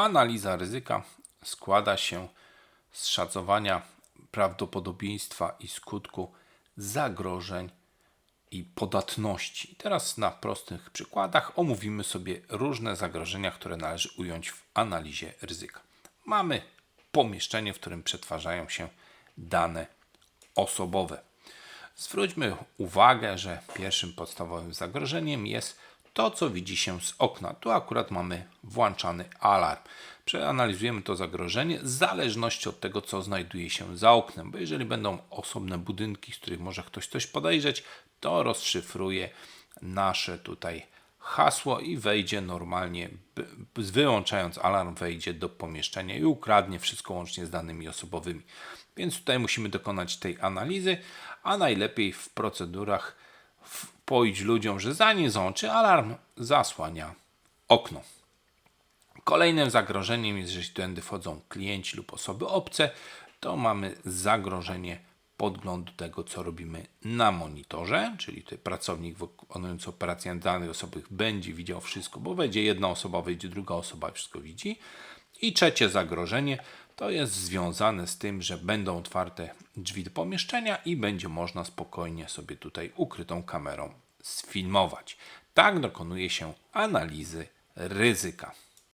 Analiza ryzyka składa się z szacowania prawdopodobieństwa i skutku zagrożeń i podatności. Teraz na prostych przykładach omówimy sobie różne zagrożenia, które należy ująć w analizie ryzyka. Mamy pomieszczenie, w którym przetwarzają się dane osobowe. Zwróćmy uwagę, że pierwszym podstawowym zagrożeniem jest to, co widzi się z okna. Tu akurat mamy włączany alarm. Przeanalizujemy to zagrożenie w zależności od tego, co znajduje się za oknem, bo jeżeli będą osobne budynki, z których może ktoś coś podejrzeć, to rozszyfruje nasze tutaj hasło i wejdzie normalnie, wyłączając alarm, wejdzie do pomieszczenia i ukradnie wszystko łącznie z danymi osobowymi. Więc tutaj musimy dokonać tej analizy, a najlepiej w procedurach wpoić ludziom, że zanim załączy alarm, zasłania okno. Kolejnym zagrożeniem jest, że jeśli tędy wchodzą klienci lub osoby obce, to mamy zagrożenie podglądu tego, co robimy na monitorze, czyli tutaj pracownik wykonujący operację danych osobowych będzie widział wszystko, bo wejdzie jedna osoba, wejdzie druga osoba wszystko widzi. I trzecie zagrożenie to jest związane z tym, że będą otwarte drzwi do pomieszczenia i będzie można spokojnie sobie tutaj ukrytą kamerą sfilmować. Tak dokonuje się analizy ryzyka.